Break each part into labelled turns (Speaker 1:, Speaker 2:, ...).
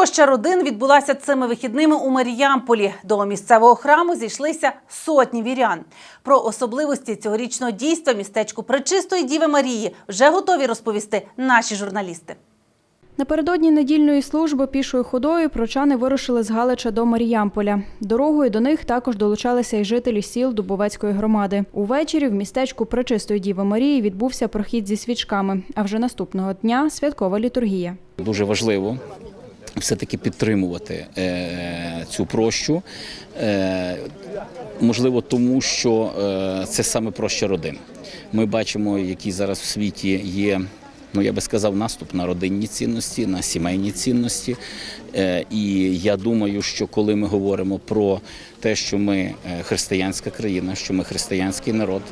Speaker 1: Проща родин відбулася цими вихідними у Маріямполі. До місцевого храму зійшлися сотні вірян. Про особливості цьогорічного дійства містечку Пречистої Діви Марії вже готові розповісти наші журналісти.
Speaker 2: Напередодні недільної служби пішою ходою прочани вирушили з Галича до Маріямполя. Дорогою до них також долучалися й жителі сіл Дубовецької громади. Увечері в містечку Пречистої Діви Марії відбувся прохід зі свічками. А вже наступного дня святкова літургія.
Speaker 3: Дуже важливо все-таки підтримувати е, цю прощу. Е, можливо, тому що е, це саме проща родин. Ми бачимо, які зараз в світі є. Ну, я би сказав, наступ на родинні цінності, на сімейні цінності. Е, і я думаю, що коли ми говоримо про те, що ми е, християнська країна, що ми християнський народ,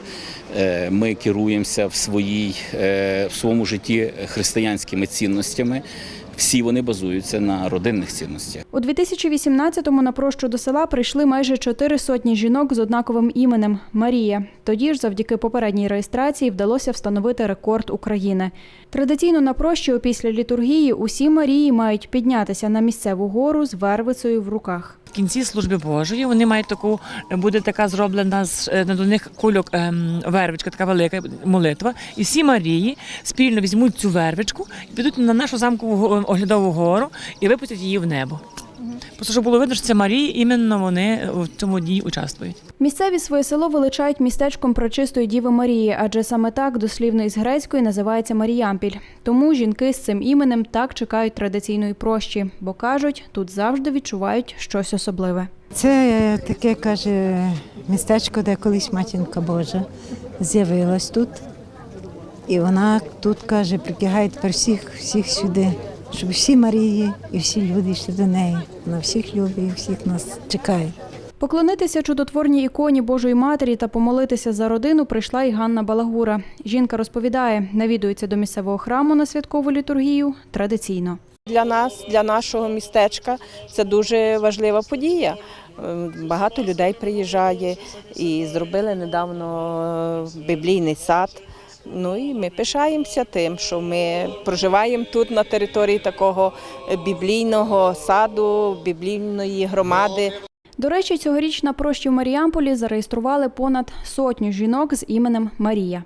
Speaker 3: е, ми керуємося в, своїй, в своєму житті християнськими цінностями. Всі вони базуються на родинних цінностях.
Speaker 2: У 2018-му на прощу до села прийшли майже чотири сотні жінок з однаковим іменем Марія. Тоді ж, завдяки попередній реєстрації, вдалося встановити рекорд України. Традиційно на прощу після літургії усі Марії мають піднятися на місцеву гору з вервицею в руках.
Speaker 4: В кінці служби Божої вони мають таку, буде така зроблена з е, до них кульок ем, вервичка, така велика молитва. І всі Марії спільно візьмуть цю вервичку і підуть на нашу замкову оглядову гору і випустять її в небо. Просто щоб було видно, що це Марії, іменно вони в цьому дні участвують.
Speaker 2: Місцеві своє село величають містечком Пречистої Діви Марії, адже саме так дослівно із грецької називається Маріямпіль. Тому жінки з цим іменем так чекають традиційної прощі, бо кажуть, тут завжди відчувають щось особливе.
Speaker 5: Це е, таке каже містечко, де колись матінка Божа з'явилась тут. І вона тут каже, притягає тепер всіх, всіх сюди, щоб всі Марії і всі люди йшли до неї. Вона всіх любить і всіх нас чекає.
Speaker 2: Поклонитися чудотворній іконі Божої Матері та помолитися за родину прийшла і Ганна Балагура. Жінка розповідає, навідується до місцевого храму на святкову літургію традиційно.
Speaker 6: Для нас, для нашого містечка, це дуже важлива подія. Е, Багато людей приїжджає і зробили недавно е, біблійний сад. Ну і ми пишаємося тим, що ми проживаємо тут на території такого біблійного саду, біблійної громади.
Speaker 2: До речі, цьогоріч на прощі в Маріамполі зареєстрували понад сотню жінок з іменем Марія.